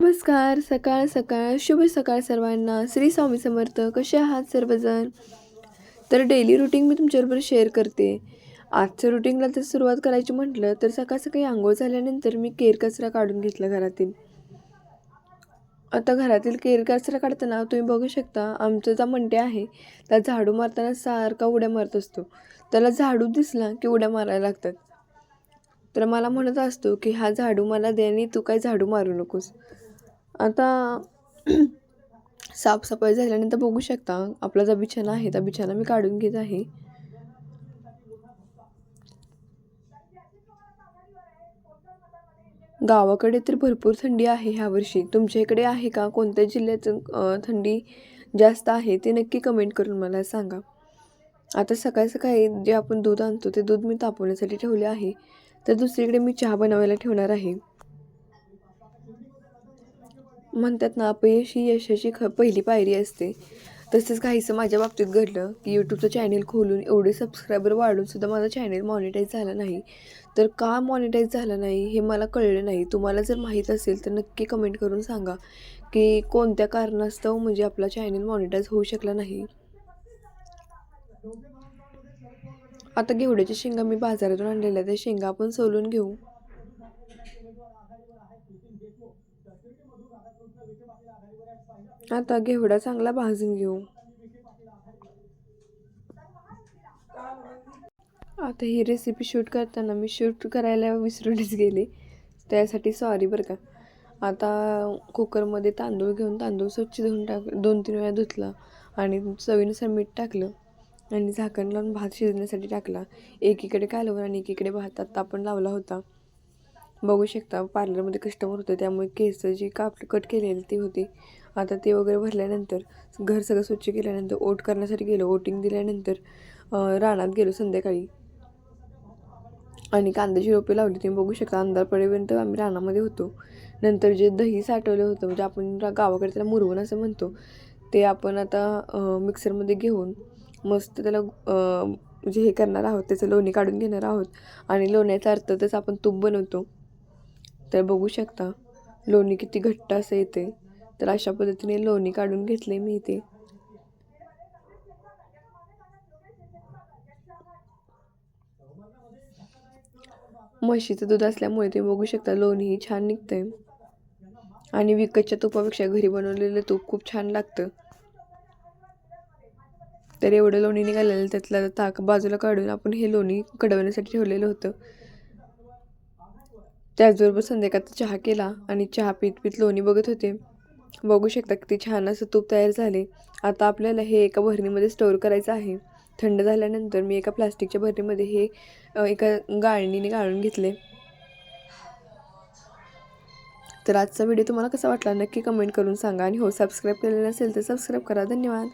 नमस्कार सकाळ सकाळ शुभ सकाळ सर्वांना. श्री स्वामी समर्थ कसे आहात सर्वजण? तर डेली रुटीन मी तुमच्याबरोबर शेअर करते. आजच्या रुटीनला जर सुरुवात करायची म्हटलं तर सकाळ सकाळी आंघोळ झाल्यानंतर मी केर कचरा काढून घेतला घरातील. आता घरातील केर कचरा काढताना तुम्ही बघू शकता आमचा जो मंडे आहे त्या झाडू मारताना सारखा उड्या मारत असतो. त्याला झाडू दिसला की उड्या मारायला लागतात. तर मला म्हणत असतो की हा झाडू मला दे आणि तू काय झाडू मारू नकोस. आता साफसफाई झाल्यानंतर बघू शकता. आपला जो बिछाना आहे त्या बिछाना मी काढून घेत आहे. गावाकडे तर भरपूर थंडी आहे ह्या वर्षी. तुमच्या इकडे आहे का? कोणत्या जिल्ह्याचं थंडी जास्त आहे ते नक्की कमेंट करून मला सांगा. आता सकाळी सकाळी जे आपण दूध आणतो ते दूध मी तापवण्यासाठी ठेवले आहे. तर दुसरीकडे मी चहा बनवायला ठेवणार आहे. म्हणतात ना अपयश ही यशाची ख पहिली पायरी असते. तसंच काहीसं माझ्या बाबतीत घडलं की यूट्यूबचं चॅनेल खोलून एवढे सबस्क्रायबर वाढून सुद्धा माझा चॅनेल मॉनिटाईज झाला नाही. तर का मॉनिटाईज झालं नाही हे मला कळलं नाही. तुम्हाला जर माहीत असेल तर नक्की कमेंट करून सांगा की कोणत्या कारणास्तव म्हणजे आपला चॅनेल मॉनिटाईज होऊ शकला नाही. आता घेवड्याच्या शेंगा मी बाजारातून आणलेल्या त्या शेंगा आपण सोलून घेऊ. आता घेवडा चांगला भाजून घेऊ. आता ही रेसिपी शूट करताना मी शूट करायला विसरूनच गेले. त्यासाठी सॉरी बरं का. आता कुकरमध्ये तांदूळ घेऊन तांदूळ स्वच्छ धुवून टाक दोन तीन वेळा धुतला आणि चवीनुसार मीठ टाकलं आणि झाकण लावून भात शिजण्यासाठी टाकला. एकीकडे कालवर आणि एकीकडे भात. आत्ता आपण लावला होता. बघू शकता पार्लरमध्ये कस्टमर होते त्यामुळे केस जी काप कट केलेली ती होती. आता ते वगैरे भरल्यानंतर घर सगळं स्वच्छ केल्यानंतर ओट करण्यासाठी गेलो. ओटिंग दिल्यानंतर रानात गेलो संध्याकाळी. आणि कांद्याची रोपे लावली तुम्ही बघू शकता अंधार पडेपर्यंत आम्ही रानामध्ये होतो. नंतर जे दही साठवलं होतं म्हणजे आपण गावाकडे त्याला मुरवण असं म्हणतो ते आपण आता मिक्सरमध्ये घेऊन मस्त त्याला म्हणजे हे करणार आहोत. त्याचं लोणी काढून घेणार आहोत. आणि लोण्याचा अर्थातच आपण तूप बनवतो. तर बघू शकता. लोणी किती घट्ट असं येते तर अशा पद्धतीने लोणी काढून घेतले मी इथे. म्हशीचं दूध असल्यामुळे ते बघू शकता लोणीही छान निघतंय. आणि विकतच्या तुपापेक्षा घरी बनवलेलं तूप खूप छान लागतं. तर एवढं लोणी निघालेलं त्यातला ताक बाजूला काढून आपण हे लोणी कडवण्यासाठी ठेवलेलं होतं. त्याचबरोबर संध्याकाळचा चहा केला आणि चहा पीत पीत लोणी बघत होते. बघू शकता किती छान असं तूप तयार झाले. आता आपल्याला हे एका भरणीमध्ये स्टोअर करायचं आहे. थंड झाल्यानंतर मी एका प्लास्टिकच्या भरणीमध्ये हे एका गाळणीने गाळून घेतले. तर आजचा व्हिडिओ तुम्हाला कसा वाटला नक्की कमेंट करून सांगा आणि हो सबस्क्राईब केलेलं नसेल तर सबस्क्राईब करा. धन्यवाद.